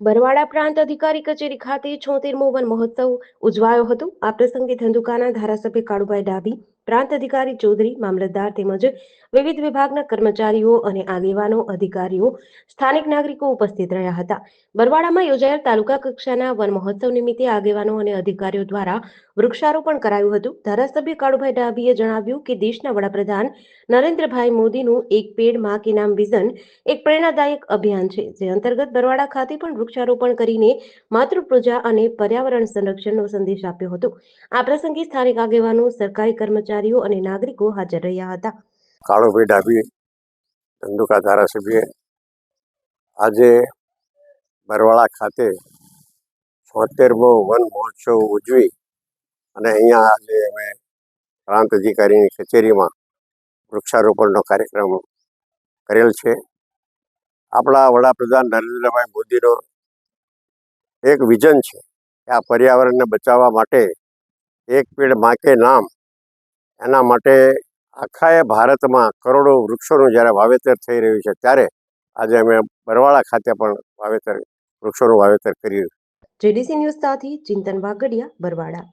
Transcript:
બરવાડા પ્રાંત અધિકારી કચેરી ખાતે છોતેરમો વન મહોત્સવ ઉજવાયો હતો. આ પ્રસંગે ધંધુકાના ધારાસભ્ય કાળુભાઈ ડાભી, પ્રાંત અધિકારી ચૌધરી, મામલતદાર તેમજ વિવિધ વિભાગના કર્મચારીઓ અને આગેવાનો, અધિકારીઓ, સ્થાનિક નાગરિકો ઉપસ્થિત રહ્યા હતા. બરવાડામાં યોજાયેલ તાલુકા કક્ષાના વન મહોત્સવ નિમિત્તે આગેવાનો અને અધિકારીઓ દ્વારા વૃક્ષારોપણ કરાયું હતું. ધારાસભ્ય કાળુભાઈ ડાભીએ જણાવ્યું કે દેશના વડાપ્રધાન નરેન્દ્રભાઈ મોદીનું એક પેડમાં કે નામ વિઝન એક પ્રેરણાદાયક અભિયાન છે, જે અંતર્ગત બરવાડા ખાતે પણ વૃક્ષારોપણ કરીને માતૃપ્રજા અને પર્યાવરણ સંરક્ષણનો સંદેશ આપ્યો હતો. આ પ્રસંગે સ્થાનિક આગેવાનો, સરકારી કર્મચારીઓ અને નાગરિકો હાજર રહ્યા હતા. કાળુભાઈ ડાભી, ધંધુકા ધારાસભ્ય, આજે બરવાળા ખાતે છોતેરમો વન મહોત્સવ ઉજવી અને અહીંયા આજે અમે પ્રાંત અધિકારીની કચેરીમાં વૃક્ષારોપણનો કાર્યક્રમ કરેલ છે. આપણા વડાપ્રધાન નરેન્દ્રભાઈ મોદીનો એક વિઝન છે કે આ પર્યાવરણને બચાવવા માટે એક પેડ માકે નામ એના માટે આખાએ ભારતમાં કરોડો વૃક્ષોનું જ્યારે વાવેતર થઈ રહ્યું છે ત્યારે આજે અમે બરવાળા ખાતે પણ વાવેતર વૃક્ષોનું વાવેતર કર્યું. જેડીસી ન્યૂઝ સાથે ચિંતન વાગડિયા બરવાડા